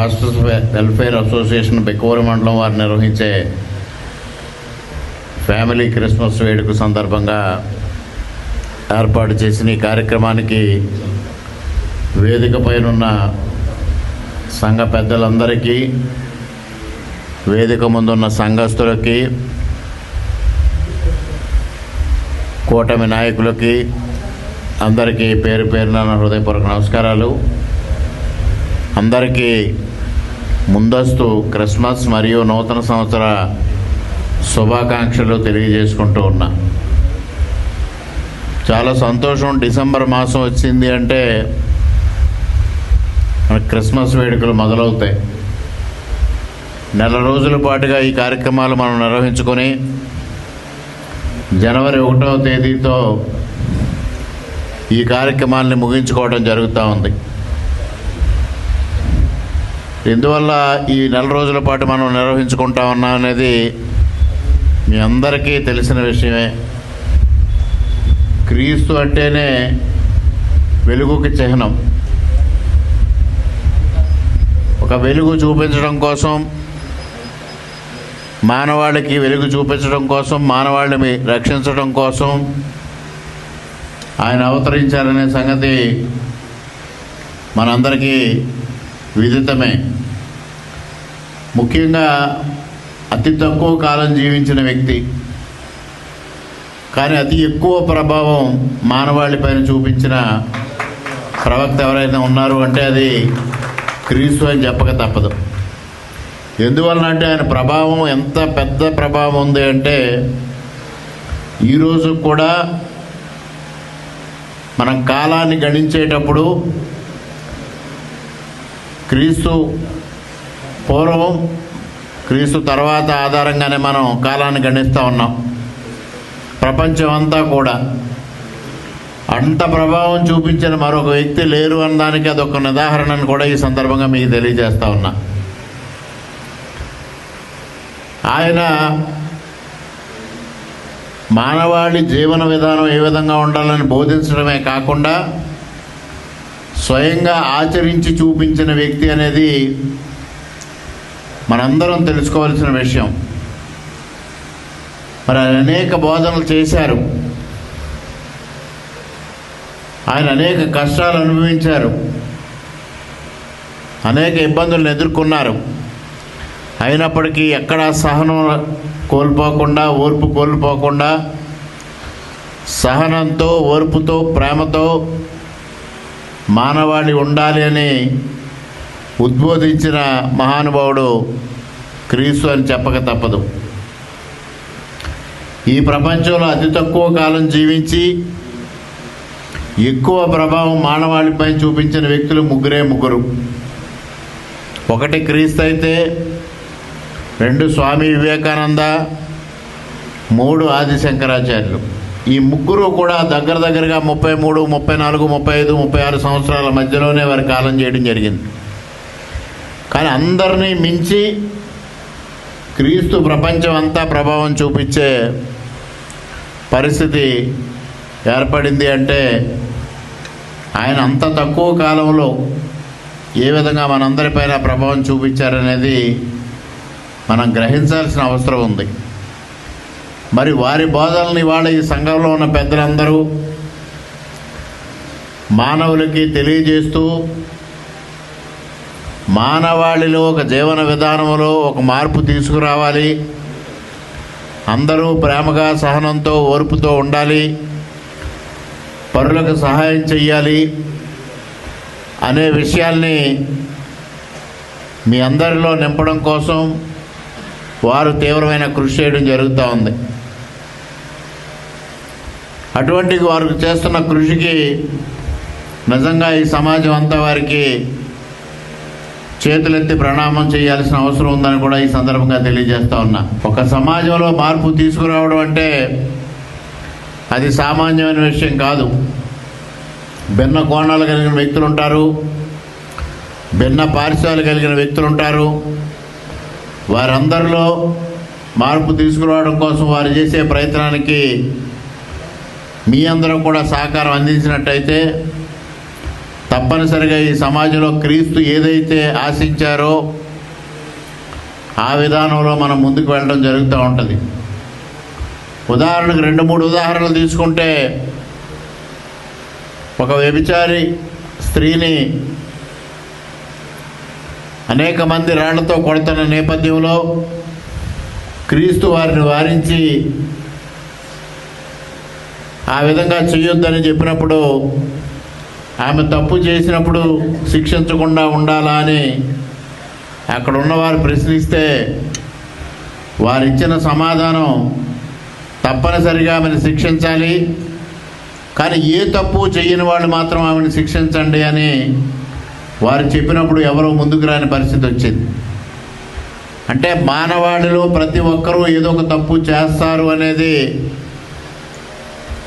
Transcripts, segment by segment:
Hostels welfare association బెక్కవరం మండలం వారు నిర్వహించే ఫ్యామిలీ క్రిస్మస్ వేడుక సందర్భంగా ఏర్పాటు చేసిన ఈ కార్యక్రమానికి వేదిక పైనున్న సంఘ పెద్దలందరికీ వేదిక ముందున్న సంఘస్థులకి కూటమి నాయకులకి అందరికీ పేరు పేరున హృదయపూర్వక నమస్కారాలు. అందరికీ ముందస్తు క్రిస్మస్ మరియు నూతన సంవత్సర శుభాకాంక్షలు తెలియజేసుకుంటూ ఉన్నా. చాలా సంతోషం డిసెంబర్ మాసం వచ్చింది అంటే మన క్రిస్మస్ వేడుకలు మొదలవుతాయి. నెల రోజుల పాటుగా ఈ కార్యక్రమాలు మనం నిర్వహించుకొని జనవరి ఒకటవ తేదీతో ఈ కార్యక్రమాల్ని ముగించుకోవడం జరుగుతూ ఉంది. ఎందువల్ల ఈ నెల రోజుల పాటు మనం నిర్వహించుకుంటా ఉన్నాం అనేది మీ అందరికీ తెలిసిన విషయమే. క్రీస్తు అంటేనే వెలుగుకి చిహ్నం. ఒక వెలుగు చూపించడం కోసం మానవాళికి వెలుగు చూపించడం కోసం మానవాళిని రక్షించడం కోసం ఆయన అవతరించారనే సంగతి మనందరికీ విదితమే. ముఖ్యంగా అతి తక్కువ కాలం జీవించిన వ్యక్తి కానీ అతి ఎక్కువ ప్రభావం మానవాళిపైన చూపించిన ప్రవక్త ఎవరైనా ఉన్నారు అంటే అది క్రీస్తు అని చెప్పక తప్పదు. ఎందువలన అంటే ఆయన ప్రభావం ఎంత పెద్ద ప్రభావం ఉంది అంటే ఈరోజు కూడా మనం కాలాన్ని గణించేటప్పుడు క్రీస్తు పూర్వం క్రీస్తు తర్వాత ఆధారంగానే మనం కాలాన్ని గణిస్తూ ఉన్నాం. ప్రపంచం అంతా కూడా అంత ప్రభావం చూపించిన మరొక వ్యక్తి లేరు అనడానికి అదొక ఉదాహరణను కూడా ఈ సందర్భంగా మీకు తెలియజేస్తా ఉన్నా. ఆయన మానవాళి జీవన విధానం ఏ విధంగా ఉండాలని బోధించడమే కాకుండా స్వయంగా ఆచరించి చూపించిన వ్యక్తి అనేది మనందరం తెలుసుకోవాల్సిన విషయం. మరి ఆయన అనేక బోధనలు చేశారు. ఆయన అనేక కష్టాలు అనుభవించారు. అనేక ఇబ్బందులను ఎదుర్కొన్నారు. అయినప్పటికీ ఎక్కడా సహనం కోల్పోకుండా ఓర్పు కోల్పోకుండా సహనంతో ఓర్పుతో ప్రేమతో మానవాళి ఉండాలి అని ఉద్బోధించిన మహానుభావుడు క్రీస్తు అని చెప్పక తప్పదు. ఈ ప్రపంచంలో అతి తక్కువ కాలం జీవించి ఎక్కువ ప్రభావం మానవాళిపై చూపించిన వ్యక్తులు ముగ్గురే ముగ్గురు. ఒకటి క్రీస్తు అయితే రెండు స్వామి వివేకానంద మూడు ఆది శంకరాచార్యులు ఈ ముగ్గురు కూడా దగ్గర దగ్గరగా ముప్పై మూడు ముప్పై నాలుగు ముప్పై ఐదు ముప్పై ఆరు సంవత్సరాల మధ్యలోనే వారి కాలం చేయడం జరిగింది. కానీ అందరినీ మించి క్రీస్తు ప్రపంచం అంతా ప్రభావం చూపించే పరిస్థితి ఏర్పడింది అంటే ఆయన అంత తక్కువ కాలంలో ఏ విధంగా మనందరిపైన ప్రభావం చూపించారనేది మనం గ్రహించాల్సిన అవసరం ఉంది. మరి వారి బోధనలు ఇవాళ ఈ సంఘంలో ఉన్న పెద్దలందరూ మానవులకి తెలియజేస్తూ మానవాళిలో ఒక జీవన విధానంలో ఒక మార్పు తీసుకురావాలి. అందరూ ప్రేమగా సహనంతో ఓర్పుతో ఉండాలి. పరులకు సహాయం చెయ్యాలి అనే విషయాల్ని మీ అందరిలో నింపడం కోసం వారు తీవ్రమైన కృషి చేయడం జరుగుతూ ఉంది. అటువంటి వారు చేస్తున్న కృషికి నిజంగా ఈ సమాజం అంతా వారికి చేతులెత్తి ప్రణామం చేయాల్సిన అవసరం ఉందని కూడా ఈ సందర్భంగా తెలియజేస్తా ఉన్నా. ఒక సమాజంలో మార్పు తీసుకురావడం అంటే అది సామాన్యమైన విషయం కాదు. భిన్న కోణాలు కలిగిన వ్యక్తులు ఉంటారు భిన్న పార్శ్వాలు కలిగిన వ్యక్తులు ఉంటారు. వారందరిలో మార్పు తీసుకురావడం కోసం వారు చేసే ప్రయత్నానికి మీ అందరూ కూడా సహకారం అందించినట్టయితే తప్పనిసరిగా ఈ సమాజంలో క్రీస్తు ఏదైతే ఆశించారో ఆ విధానంలో మనం ముందుకు వెళ్ళడం జరుగుతూ ఉంటుంది. ఉదాహరణకు రెండు మూడు ఉదాహరణలు తీసుకుంటే ఒక వ్యభిచారి స్త్రీని అనేక మంది రాళ్ళతో కొడుతున్న నేపథ్యంలో క్రీస్తు వారిని వారించి ఆ విధంగా చేయొద్దని చెప్పినప్పుడు ఆమె తప్పు చేసినప్పుడు శిక్షించకుండా ఉండాలా అని అక్కడ ఉన్నవారు ప్రశ్నిస్తే వారిచ్చిన సమాధానం తప్పనిసరిగా ఆమెను శిక్షించాలి. కానీ ఏ తప్పు చేయని వాళ్ళు మాత్రం ఆమెను శిక్షించండి అని వారు చెప్పినప్పుడు ఎవరో ముందుకు రాని పరిస్థితి వచ్చింది. అంటే మానవాళిలో ప్రతి ఒక్కరూ ఏదో ఒక తప్పు చేస్తారు అనేది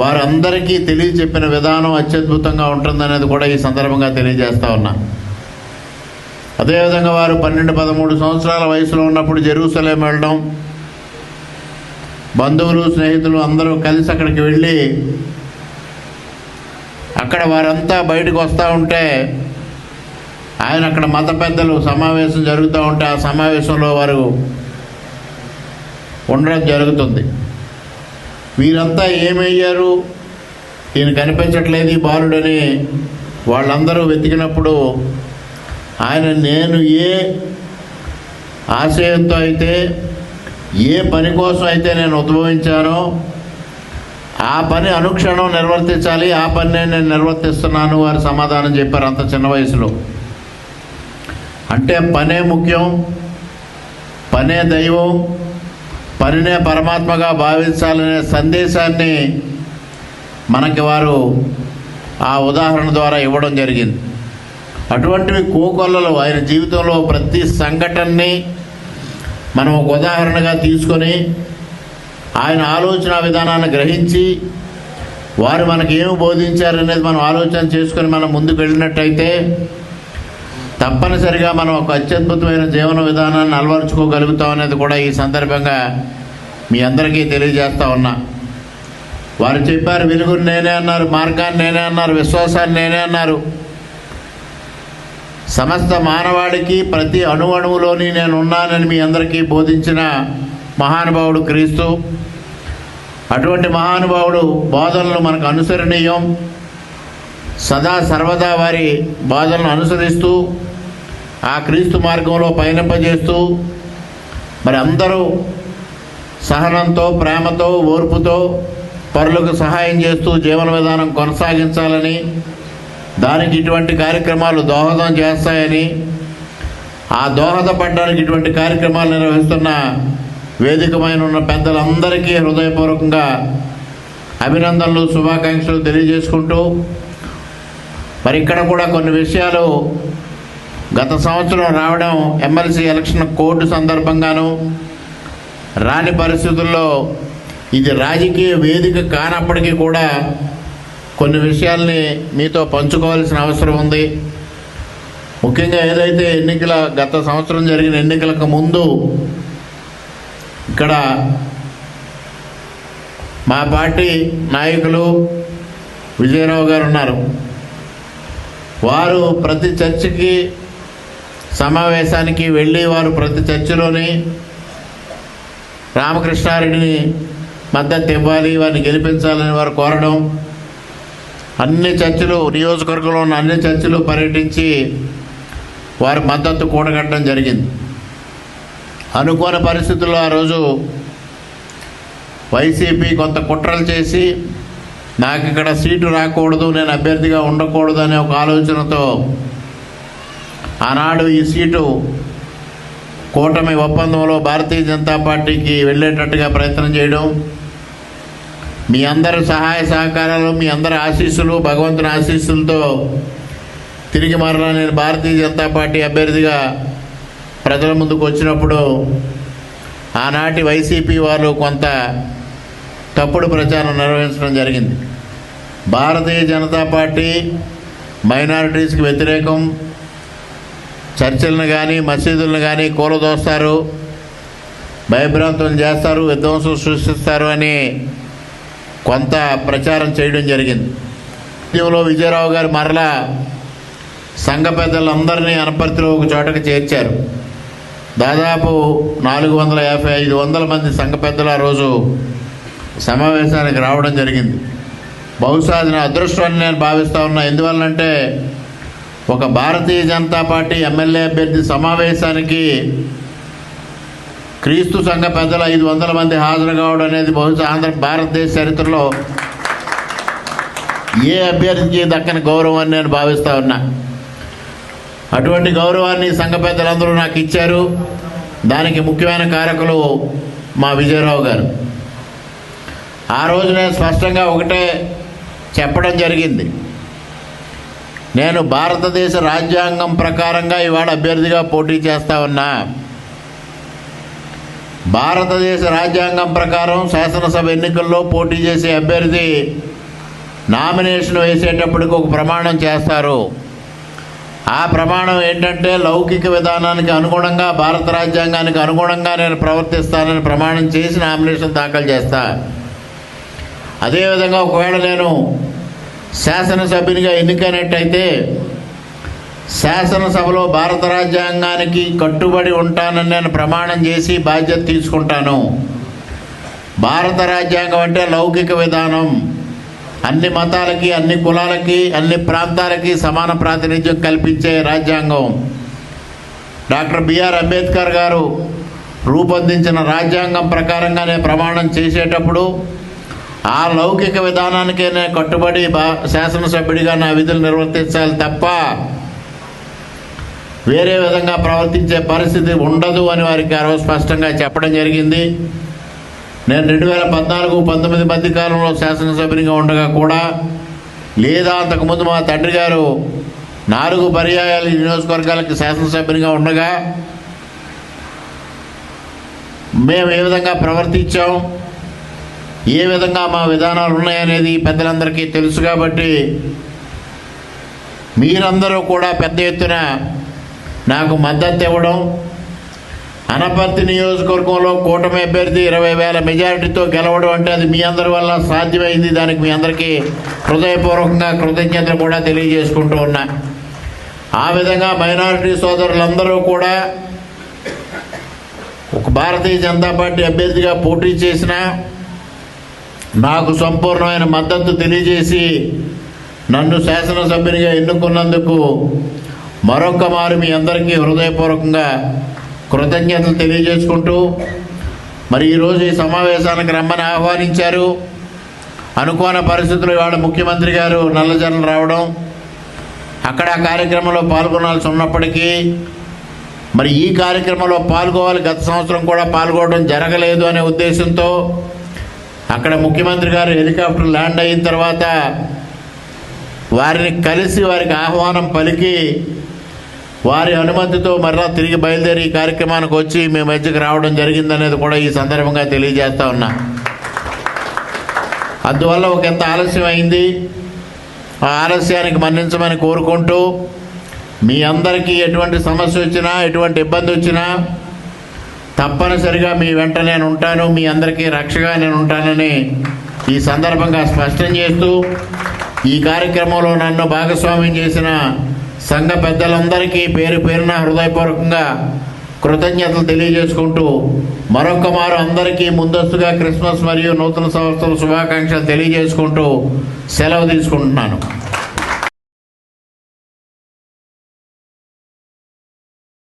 వారందరికీ తెలియచెప్పిన విధానం అత్యద్భుతంగా ఉంటుందనేది కూడా ఈ సందర్భంగా తెలియజేస్తా ఉన్నా. అదేవిధంగా వారు పన్నెండు పదమూడు సంవత్సరాల వయసులో ఉన్నప్పుడు జెరూసలేం వెళ్ళడం బంధువులు స్నేహితులు అందరూ కలిసి అక్కడికి వెళ్ళి అక్కడ వారంతా బయటకు వస్తూ ఉంటే ఆయన అక్కడ మత పెద్దలు సమావేశం జరుగుతూ ఉంటే ఆ సమావేశంలో వారు ఉండడం జరుగుతుంది. వీరంతా ఏమయ్యారు? ఈయన కనిపించట్లేదు ఈ బాలుడని. వాళ్ళందరూ వెతికినప్పుడు ఆయన నేను ఏ ఆశయంతో అయితే ఏ పని కోసం అయితే నేను ఉద్భవించానో ఆ పని అనుక్షణం నిర్వర్తించాలి ఆ పని నేను నిర్వర్తిస్తున్నాను వారు సమాధానం చెప్పారు అంత చిన్న వయసులో. అంటే పనే ముఖ్యం పనే దైవం పనినే పరమాత్మగా భావించాలనే సందేశాన్ని మనకి వారు ఆ ఉదాహరణ ద్వారా ఇవ్వడం జరిగింది. అటువంటివి కోకొల్లలు ఆయన జీవితంలో ప్రతి సంఘటనని మనం ఒక ఉదాహరణగా తీసుకొని ఆయన ఆలోచన విధానాన్ని గ్రహించి వారు మనకి ఏమి బోధించారనేది మనం ఆలోచన చేసుకొని మనం ముందుకు వెళ్ళినట్టయితే తప్పనిసరిగా మనం ఒక అత్యద్భుతమైన జీవన విధానాన్ని అలవరుచుకోగలుగుతాం అనేది కూడా ఈ సందర్భంగా మీ అందరికీ తెలియజేస్తా ఉన్నా. వారు చెప్పారు వెలుగుని నేనే అన్నారు మార్గాన్ని నేనే అన్నారు విశ్వాసాన్ని నేనే అన్నారు. సమస్త మానవాడికి ప్రతి అణువణువులోని నేను ఉన్నానని మీ అందరికీ బోధించిన మహానుభావుడు క్రీస్తు. అటువంటి మహానుభావుడు బోధనలు మనకు అనుసరణీయం. సదా సర్వదా వారి బాధలను అనుసరిస్తూ ఆ క్రీస్తు మార్గంలో పయనింపజేస్తూ మరి అందరూ సహనంతో ప్రేమతో ఓర్పుతో పరులకు సహాయం చేస్తూ జీవన విధానం కొనసాగించాలని దానికి ఇటువంటి కార్యక్రమాలు దోహదం చేస్తాయని ఆ దోహదపడడానికి ఇటువంటి కార్యక్రమాలు నిర్వహిస్తున్న వేదికమైన ఉన్న పెద్దలందరికీ హృదయపూర్వకంగా అభినందనలు శుభాకాంక్షలు తెలియజేసుకుంటూ మరి ఇక్కడ కూడా కొన్ని విషయాలు గత సంవత్సరం రావడం ఎమ్మెల్సీ ఎలక్షన్ కోర్టు సందర్భంగాను రాని పరిస్థితుల్లో ఇది రాజకీయ వేదిక కానప్పటికీ కూడా కొన్ని విషయాల్ని మీతో పంచుకోవాల్సిన అవసరం ఉంది. ముఖ్యంగా ఏదైతే ఎన్నికల గత సంవత్సరం జరిగిన ఎన్నికలకు ముందు ఇక్కడ మా పార్టీ నాయకులు విజయరావు గారు ఉన్నారు. వారు ప్రతి చర్చికి సమావేశానికి వెళ్ళి వారు ప్రతి చర్చిలోని రామకృష్ణారెడ్డిని మద్దతు ఇవ్వాలి వారిని గెలిపించాలని వారు కోరడం అన్ని చర్చిలు నియోజకవర్గంలో ఉన్న అన్ని చర్చిలు పర్యటించి వారి మద్దతు కూడగట్టడం జరిగింది. అనుకోని పరిస్థితుల్లో ఆ రోజు వైసీపీ కొంత కుట్రలు చేసి నాకు ఇక్కడ సీటు రాకూడదు నేను అభ్యర్థిగా ఉండకూడదు అనే ఒక ఆలోచనతో ఆనాడు ఈ సీటు కూటమి ఒప్పందంలో భారతీయ జనతా పార్టీకి వెళ్ళేటట్టుగా ప్రయత్నం చేయడం మీ అందరి సహాయ సహకారాలు మీ అందరి ఆశీస్సులు భగవంతుని ఆశీస్సులతో తిరిగి మరలా నేను భారతీయ జనతా పార్టీ అభ్యర్థిగా ప్రజల ముందుకు వచ్చినప్పుడు ఆనాటి వైసీపీ వారు కొంత తప్పుడు ప్రచారం నిర్వహించడం జరిగింది. భారతీయ జనతా పార్టీ మైనారిటీస్కి వ్యతిరేకం చర్చిలను కానీ మసీదులను కానీ కూలదోస్తారు భయభ్రాంతం చేస్తారు విధ్వంసం సృష్టిస్తారు అని కొంత ప్రచారం చేయడం జరిగింది. ఉద్యమంలో విజయరావు గారు మరలా సంఘ పెద్దలందరినీ అనపర్తిలో ఒక చోటకు చేర్చారు. దాదాపు నాలుగు వందల యాభై ఐదు వందల మంది సంఘ పెద్దలు ఆ రోజు సమావేశానికి రావడం జరిగింది. బహుశా అది నా అదృష్టం అని నేను భావిస్తూ ఉన్నా. ఎందువల్లంటే ఒక భారతీయ జనతా పార్టీ ఎమ్మెల్యే అభ్యర్థి సమావేశానికి క్రీస్తు సంఘ పెద్దలు ఐదు వందల మంది హాజరు కావడం అనేది బహుశా ఆంధ్ర భారతదేశ చరిత్రలో ఏ అభ్యర్థికి దక్కని గౌరవం అని నేను భావిస్తా ఉన్నా. అటువంటి గౌరవాన్ని సంఘ పెద్దలందరూ నాకు ఇచ్చారు. దానికి ముఖ్యమైన కారకులు మా విజయరావు గారు. ఆ రోజు నేను స్పష్టంగా ఒకటే చెప్పడం జరిగింది. నేను భారతదేశ రాజ్యాంగం ప్రకారంగా ఇవాళ అభ్యర్థిగా పోటీ చేస్తా ఉన్నా. భారతదేశ రాజ్యాంగం ప్రకారం శాసనసభ ఎన్నికల్లో పోటీ చేసే అభ్యర్థి నామినేషన్ వేసేటప్పటికి ఒక ప్రమాణం చేస్తారు. ఆ ప్రమాణం ఏంటంటే లౌకిక విధానానికి అనుగుణంగా భారత రాజ్యాంగానికి అనుగుణంగా నేను ప్రవర్తిస్తానని ప్రమాణం చేసి నామినేషన్ దాఖలు చేస్తా. అదేవిధంగా ఒకవేళ నేను శాసనసభ్యునిగా ఎన్నికైనట్టయితే శాసనసభలో భారత రాజ్యాంగానికి కట్టుబడి ఉంటానని నేను ప్రమాణం చేసి బాధ్యత తీసుకుంటాను. భారత రాజ్యాంగం అంటే లౌకిక విధానం. అన్ని మతాలకి అన్ని కులాలకి అన్ని ప్రాంతాలకి సమాన ప్రాతినిధ్యం కల్పించే రాజ్యాంగం. డాక్టర్ బిఆర్ అంబేద్కర్ గారు రూపొందించిన రాజ్యాంగం ప్రకారంగానే ప్రమాణం చేసేటప్పుడు ఆ లౌకిక విధానానికే నేను కట్టుబడి బా శాసనసభ్యుడిగా నా విధులు నిర్వర్తించాలి తప్ప వేరే విధంగా ప్రవర్తించే పరిస్థితి ఉండదు అని వారికి ఆ రోజు స్పష్టంగా చెప్పడం జరిగింది. నేను రెండు వేల పద్నాలుగు పంతొమ్మిది మధ్య కాలంలో శాసనసభ్యునిగా ఉండగా కూడా లేదా అంతకుముందు మా తండ్రి గారు నాలుగు పర్యాయాలు నియోజకవర్గాలకి శాసనసభ్యునిగా ఉండగా మేము ఏ విధంగా ప్రవర్తించాం? ఏ విధంగా మా విధానాలు ఉన్నాయనేది పెద్దలందరికీ తెలుసు కాబట్టి మీరందరూ కూడా పెద్ద ఎత్తున నాకు మద్దతు ఇవ్వడం. అనపర్తి నియోజకవర్గంలో కూటమి అభ్యర్థి ఇరవై వేల మెజారిటీతో గెలవడం అంటే అది మీ అందరి వల్ల సాధ్యమైంది. దానికి మీ అందరికీ హృదయపూర్వకంగా కృతజ్ఞతలు కూడా తెలియజేసుకుంటూ ఉన్నా. ఆ విధంగా మైనారిటీ సోదరులందరూ కూడా ఒక భారతీయ జనతా పార్టీ అభ్యర్థిగా పోటీ చేసిన నాకు సంపూర్ణమైన మద్దతు తెలియజేసి నన్ను శాసనసభ్యునిగా ఎన్నుకున్నందుకు మరొక మారు మీ అందరికీ హృదయపూర్వకంగా కృతజ్ఞతలు తెలియజేసుకుంటూ మరి ఈరోజు ఈ సమావేశానికి రమ్మని ఆహ్వానించారు. అనుకోని పరిస్థితులు ఇవాళ ముఖ్యమంత్రి గారు నల్లజనం రావడం అక్కడ కార్యక్రమంలో పాల్గొనాల్సి ఉన్నప్పటికీ మరి ఈ కార్యక్రమంలో పాల్గొవాలి గత సంవత్సరం కూడా పాల్గొనడం జరగలేదు అనే ఉద్దేశంతో అక్కడ ముఖ్యమంత్రి గారు హెలికాప్టర్ ల్యాండ్ అయిన తర్వాత వారిని కలిసి వారికి ఆహ్వానం పలికి వారి అనుమతితో మరలా తిరిగి బయలుదేరి ఈ కార్యక్రమానికి వచ్చి మీ మధ్యకి రావడం జరిగిందనేది కూడా ఈ సందర్భంగా తెలియజేస్తా ఉన్నా. అందువల్ల ఒక ఎంత ఆలస్యం అయింది. ఆ ఆలస్యానికి మన్నించమని కోరుకుంటూ మీ అందరికీ ఎటువంటి సమస్య వచ్చినా ఎటువంటి ఇబ్బంది వచ్చినా తప్పనిసరిగా మీ వెంట నేను ఉంటాను మీ అందరికీ రక్షగా నేను ఉంటానని ఈ సందర్భంగా స్పష్టం చేస్తూ ఈ కార్యక్రమంలో నన్ను భాగస్వామ్యం చేసిన సంఘ పెద్దలందరికీ పేరు పేరున హృదయపూర్వకంగా కృతజ్ఞతలు తెలియజేసుకుంటూ మరొక మారు అందరికీ ముందస్తుగా క్రిస్మస్ మరియు నూతన సంవత్సరం శుభాకాంక్షలు తెలియజేసుకుంటూ సెలవు తీసుకుంటున్నాను.